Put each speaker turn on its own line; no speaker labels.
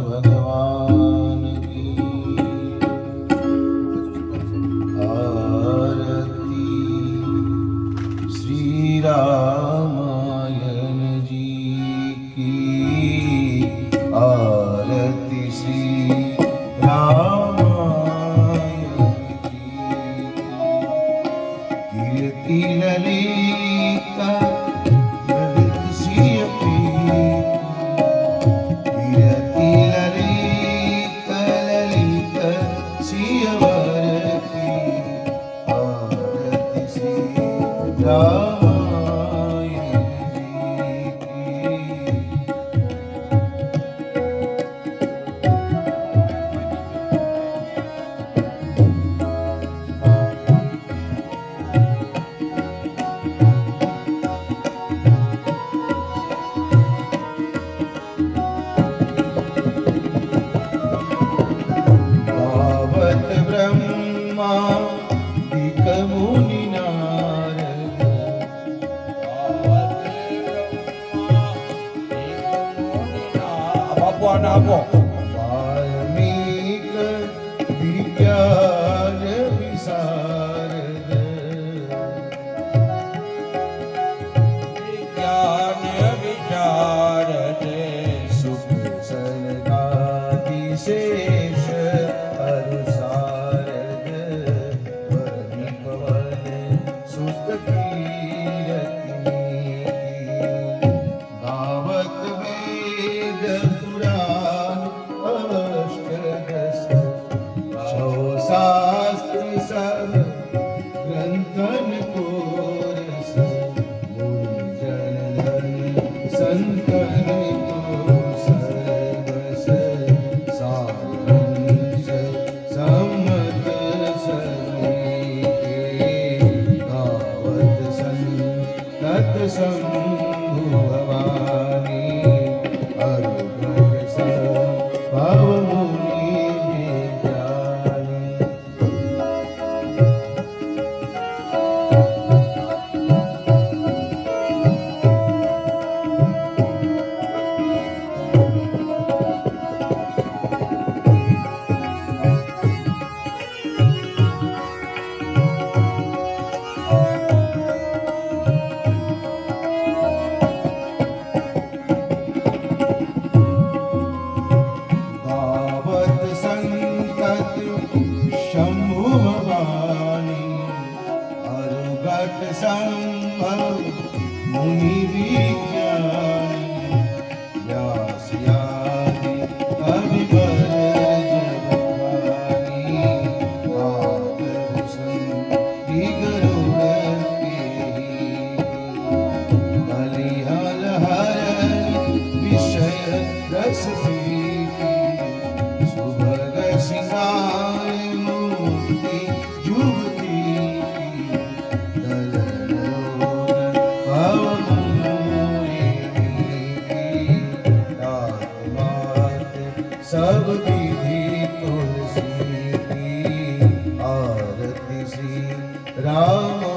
ભગવાન આરતી શ્રી રામાયણજી કી આરતી શ્રી રામાયણજી કીર્તિ લલિતા 감사합니다.
one more.
ग्रन्थन् कोर जन सन्त ભવાની અરુગટ સંભવ મુનિ વિજ્ઞાની વ્યાસયાદિ કવિવર Recipe. सब विधि तुलसी आरती श्री रामायण